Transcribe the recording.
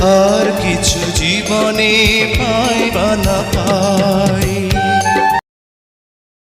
আর কিছু জীবনে পাইবা না পা